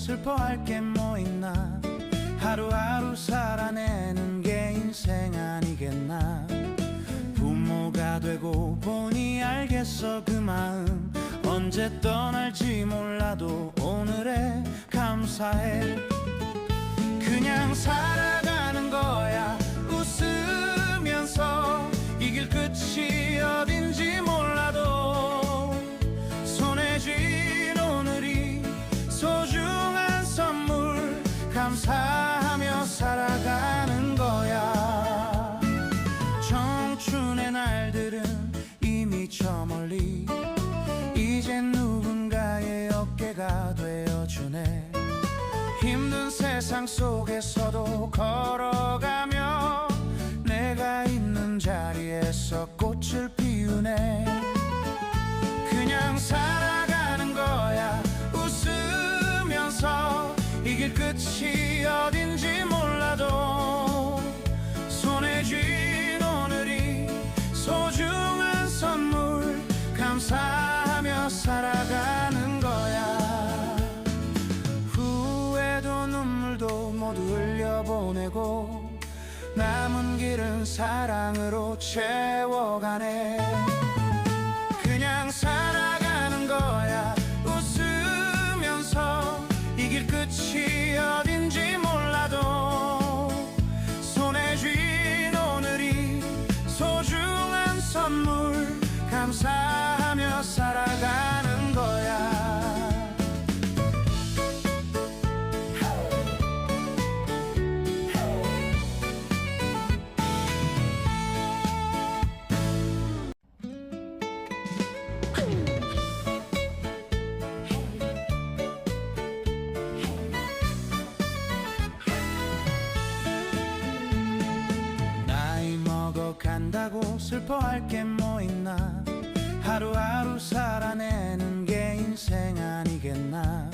슬퍼할 게 뭐 있나? 하루하루 살아내는 게 인생 아니겠나? 부모가 되고 보니 알겠어 그 마음. 언제 떠날지 몰라도 오늘에 감사해. 그냥 살아가는 거야 웃으면서. 이길 끝이 어딘지 몰라 감사하며 살아가는 거야. 청춘의 날들은 이미 저 멀리 이젠 누군가의 어깨가 되어주네. 힘든 세상 속에서도 걸어가며 내가 있는 자리에서 꽃을 피우네 감사하며 살아가는 거야. 후회도 눈물도 모두 흘려보내고 남은 길은 사랑으로 채워가네 슬퍼할 게 뭐 있나? 하루하루 살아내는 게 인생 아니겠나?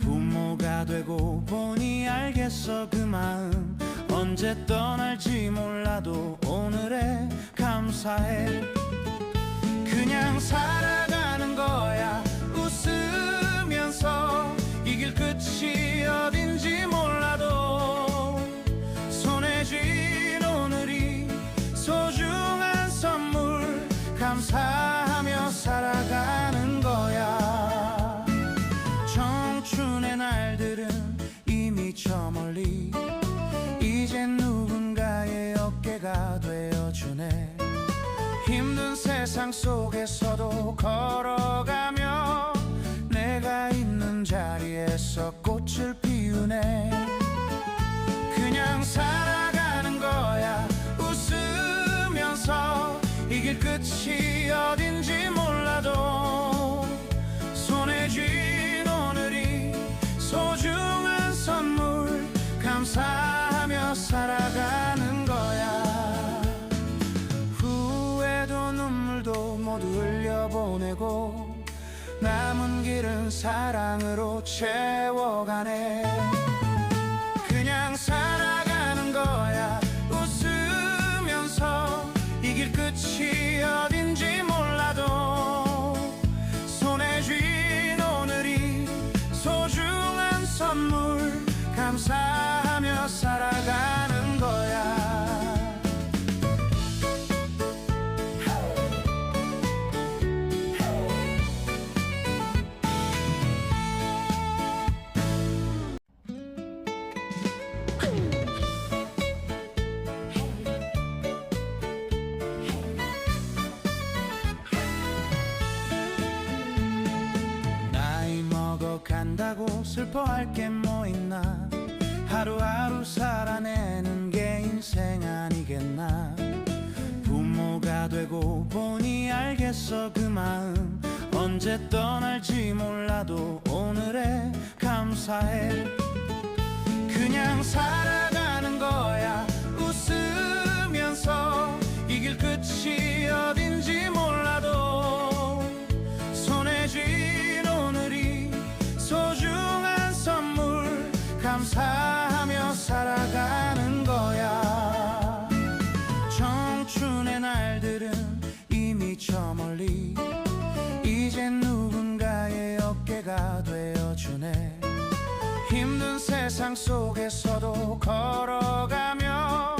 부모가 되고 보니 알겠어 그 마음. 언제 떠날지 몰라도 오늘에 감사해. 그냥 살아가는 거야 웃으면서. 이길 끝이 어딘지 몰라 세상 속에서도 걸어가며 내가 있는 자리에서 꽃을 피우네 흘려보내고 남은 길은 사랑으로 채워가네 간다고 슬퍼할 게 뭐 있나? 하루하루 살아내는 게 인생 아니겠나? 부모가 되고 보니 알겠어 그 마음. 언제 떠날지 몰라도 오늘에 감사해. 그냥 살아가는 거야 웃으면서. 이길 끝이 어딘지 몰라 저 멀리 이젠 누군가의 어깨가 되어주네. 세상 속에서도 걸어가며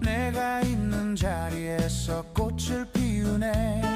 내가 있는 자리에서 꽃을 피우네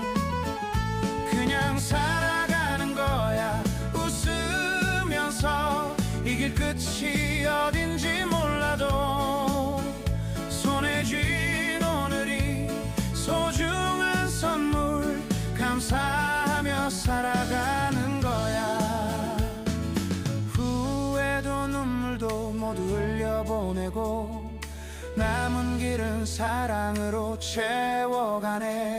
길은 사랑으로 채워가네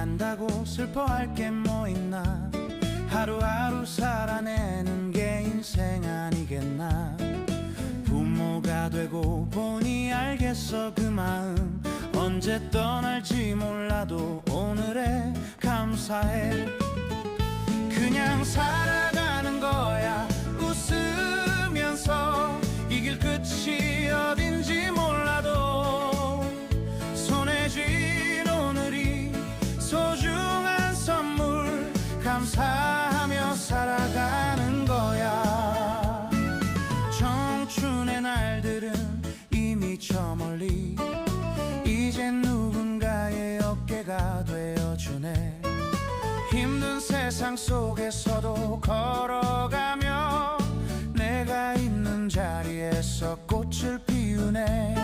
간다고 슬퍼할 게 뭐 있나? 하루하루 살아내는 게 인생 아니겠나? 부모가 되고 보니 알겠어 그 마음. 언제 떠날지 몰라도 오늘에 감사해. 그냥 살아가는 거야 웃으면서 어깨가 되어주네. 힘든 세상 속에서도 걸어가며 내가 있는 자리에서 꽃을 피우네.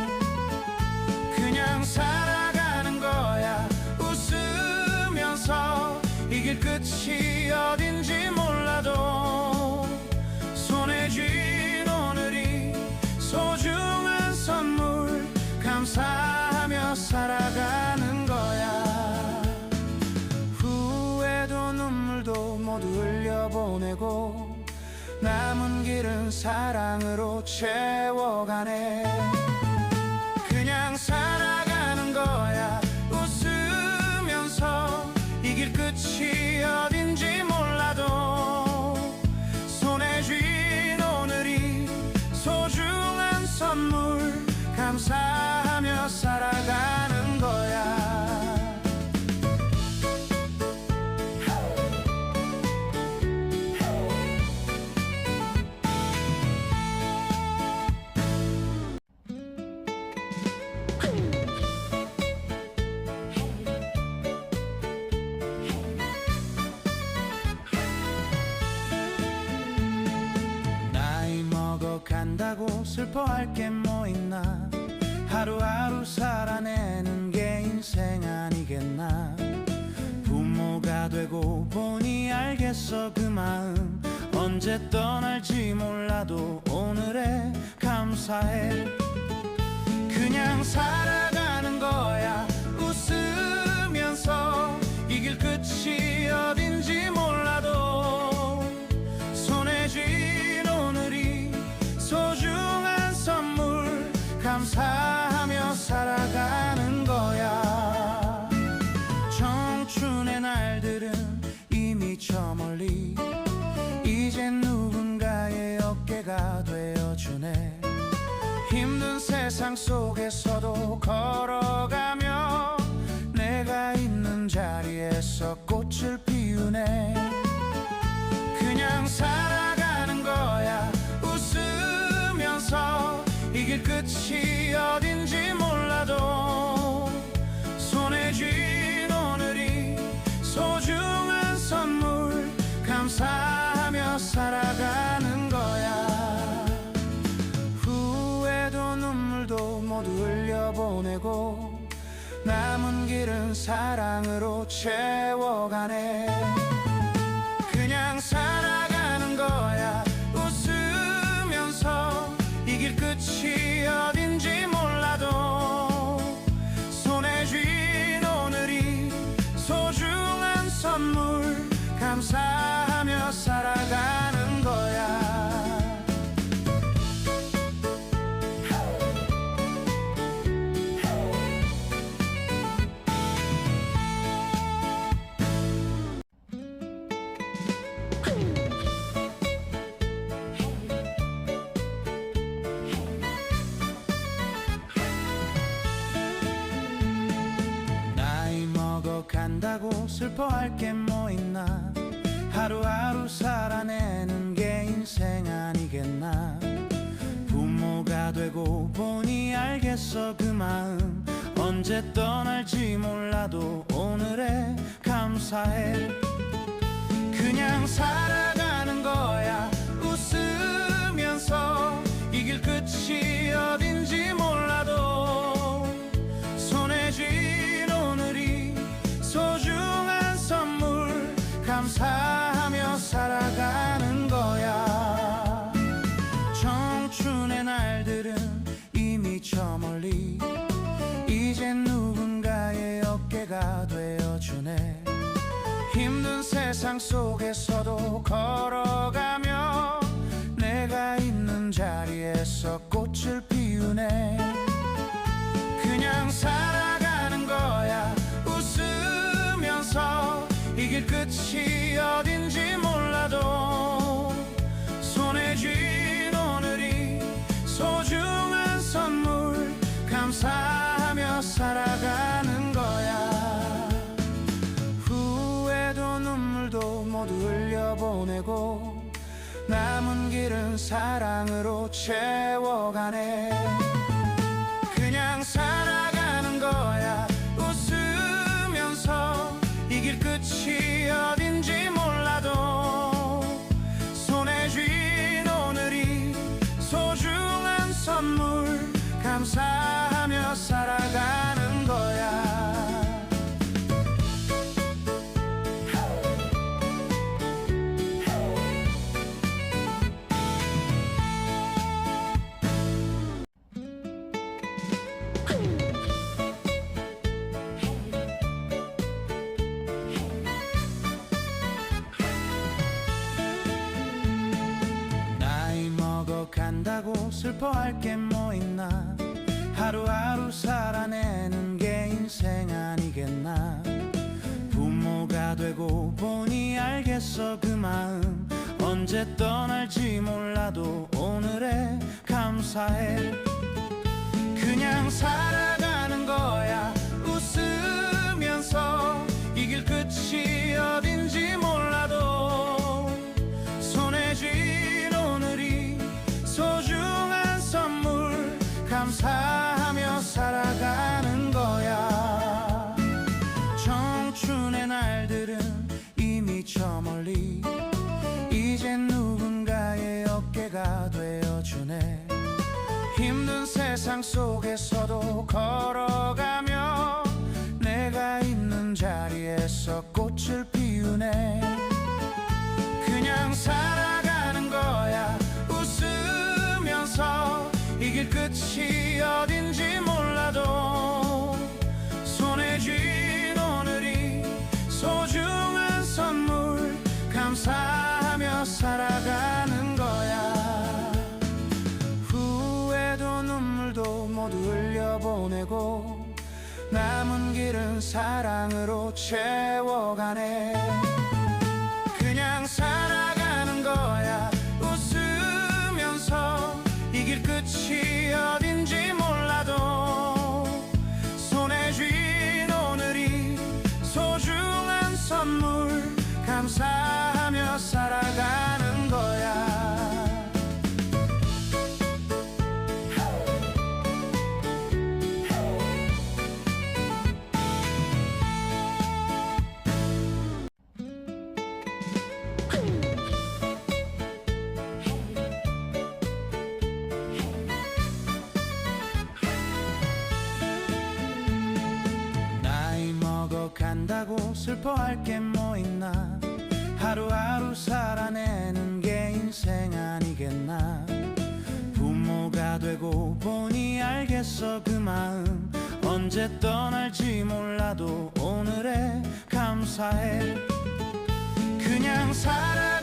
그냥 살아가는 거야. 웃으면서 이길 끝이 어딘지 몰라도 손에 쥔 오늘이 소중한 선물 감사 길은 사랑으로 채워가네 슬퍼할 게 뭐 있나? 하루하루 살아내는 게 인생 아니겠나? 부모가 되고 보니 알겠어 그 마음. 언제 떠날지 몰라도 오늘에 감사해. 그냥 살아가는 거야 웃으면서. 이길 끝이 어딘지 몰라 힘든 세상 속에서도 걸어가며 내가 있는 자리에서 꽃을 피우네. 그냥 살아가는 거야 웃으면서. 이길 끝이 어딘지 몰라도 손에 쥔 오늘이 소중한 선물 감사 사랑으로 채워가네 먹어간다고 슬퍼할 게 뭐 있나? 하루하루 살아내는 게 인생 아니겠나? 부모가 되고 보니 알겠어 그 마음. 언제 떠날지 몰라도 오늘에 감사해. 그냥 살아가는 거야 세상 속에서도 걸어가며 사랑으로 채워 슬퍼할 게 뭐 있나? 하루하루 살아내는 게 인생 아니겠나? 부모가 되고 보니 알겠어 그 마음. 언제 떠날지 몰라도 오늘에 감사해. 그냥 살아가는 거야 저 멀리 이젠 누군가의 어깨가 되어주네. 힘든 세상 속에서도 걸어가며 내가 있는 자리에서 꽃을 피우네 사랑으로 채워가네. 그냥 살아가는 거야. 웃으면서 이길 끝이 어딘지 몰라도 손에 쥔 오늘이 소중한 선물 감사 슬퍼할 게 뭐 있나? 하루하루 살아내는 게 인생 아니겠나? 부모가 되고 보니 알겠어 그 마음. 언제 떠날지 몰라도 오늘에 감사해. 그냥 살아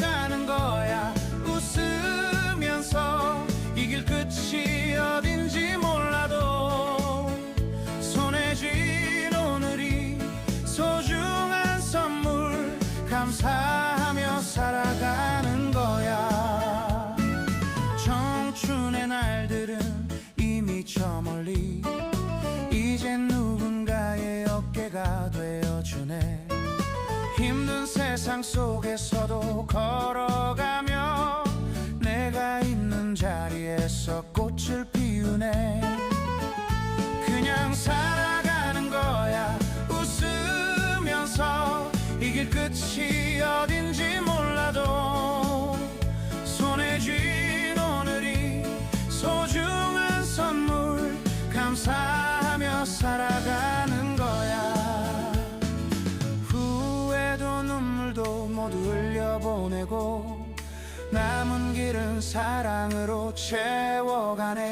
세상 속에서도 걸어가며 내가 있는 자리에서 꽃을 피우네. 그냥 살 사랑으로 채워가네.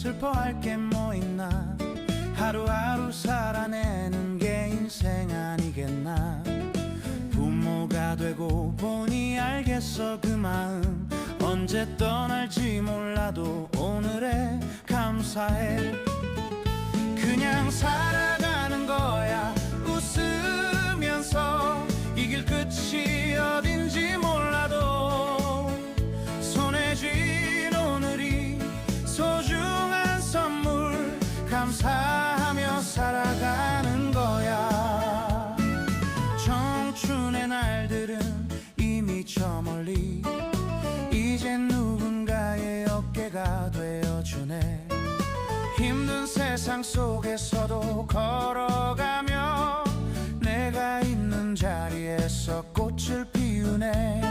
슬퍼할 게 뭐 있나? 하루하루 살아내는 게 인생 아니겠나? 부모가 되고 보니 알겠어 그 마음. 언제 떠날지 몰라도 오늘의 감사해. 그냥 살 세상 속에서도 걸어가며 내가 있는 자리에서 꽃을 피우네.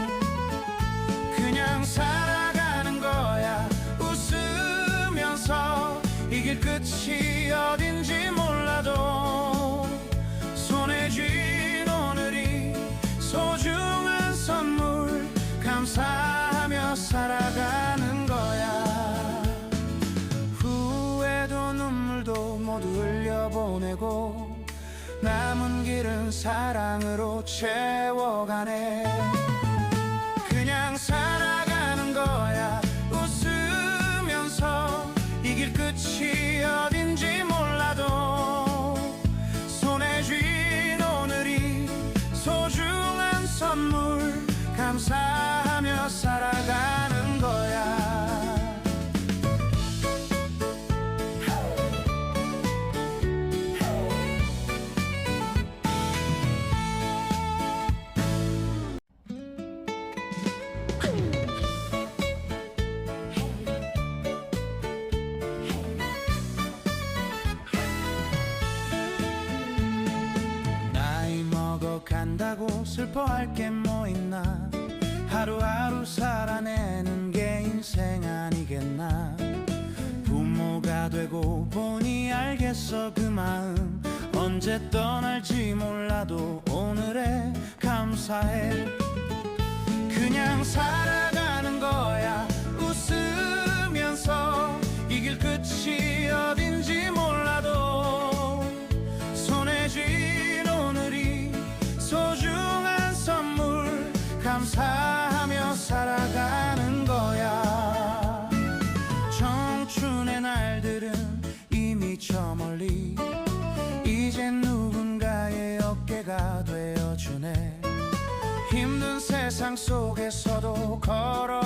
이른 사랑으로 채워가는 산다고 슬퍼할 게 뭐 있나? 하루하루 살아내는 게 인생 아니겠나? 부모가 되고 보니 알겠어 그 마음. 언제 떠날지 몰라도 오늘에 감사해. 그냥 살아가는 거야. 세상 속에서도 걸어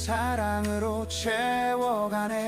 사랑으로 채워가네.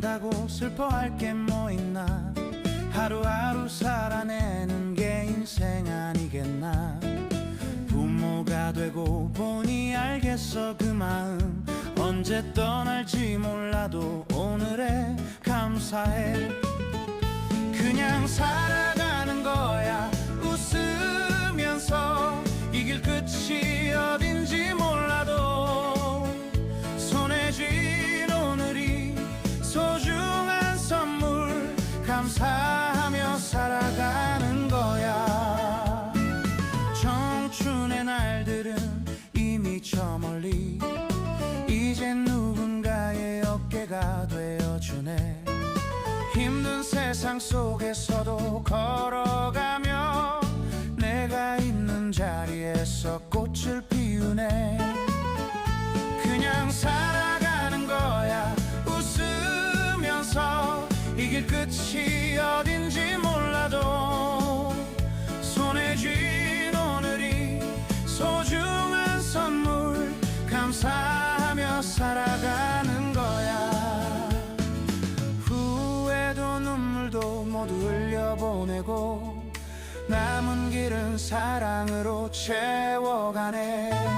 산다고 슬퍼할 게 뭐 있나? 하루하루 살아내는 게 인생 아니겠나? 부모가 되고 보니 알겠어 그 마음. 언제 떠날지 몰라도 오늘에 감사해. 그냥 살아가는 거야 웃으면서. 이길 끝이 어딘지 몰라 세상 속에서도 걸어가며 내가 있는 자리에서 꽃을 피우네. 그냥 살아가는 거야. 웃으면서 이길 끝이 어딘지 몰라도 손에 쥔 오늘이 소중한 선물 감사 사랑으로 채워가네